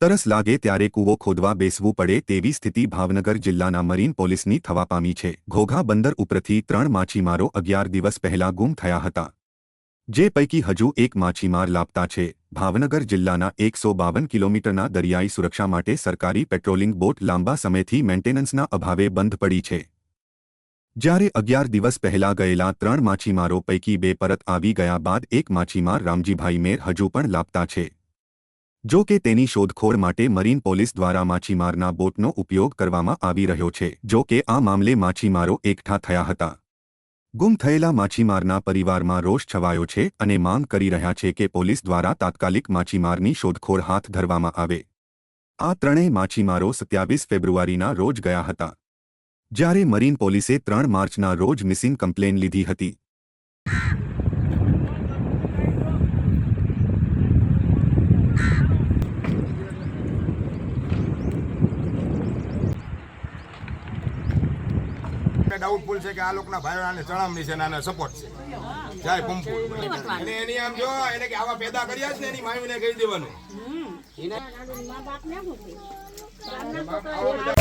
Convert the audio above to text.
તરસ લાગે ત્યારે કૂવો ખોદવા બેસવું પડે તેવી સ્થિતિ ભાવનગર જિલ્લાના મરીન પોલીસની થવા પામી છે. ઘોઘા બંદર ઉપરથી ત્રણ માછીમારો અગિયાર દિવસ પહેલા ગુમ થયા હતા. જે પૈકી હજુ એક માછીમાર લાપતા છે. ભાવનગર જિલ્લાના એકસો બાવન કિલોમીટરના દરિયાઈ સુરક્ષા માટે સરકારી પેટ્રોલિંગ બોટ લાંબા સમયથી મેન્ટેનન્સના અભાવે બંધ પડી છે. જ્યારે અગિયાર દિવસ પહેલા ગયેલા ત્રણ માછીમારો પૈકી બે પરત આવી ગયા બાદ એક માછીમાર રામજીભાઈ મેર હજુ પણ લાપતા છે. જો કે તેની શોધખોળ માટે મરીન પોલીસ દ્વારા માછીમારના બોટનો ઉપયોગ કરવામાં આવી રહ્યો છે, જો કે આ મામલે માછીમારો એકઠા થયા હતા. ગુમ થયેલા માછીમારના પરિવારમાં રોષ છવાયો છે અને માંગ કરી રહ્યા છે કે પોલીસ દ્વારા તાત્કાલિક માછીમારની શોધખોળ હાથ ધરવામાં આવે. આ ત્રણેય માછીમારો સત્યાવીસ ફેબ્રુઆરીના રોજ ગયા હતા. જ્યારે મરીન પોલીસે ત્રણ માર્ચના રોજ મિસિંગ કમ્પ્લેન લીધી હતી. ડાઉટફુલ છે કે આ લોકોના ભાઈઓ આને ચણામણી છે આને સપોર્ટ છે. જાય પંપુ અને એની આમ જો એને કે આવા પેદા કર્યા છે ને એની મામીને કહી દેવાનું. મા બાપ ને શું છે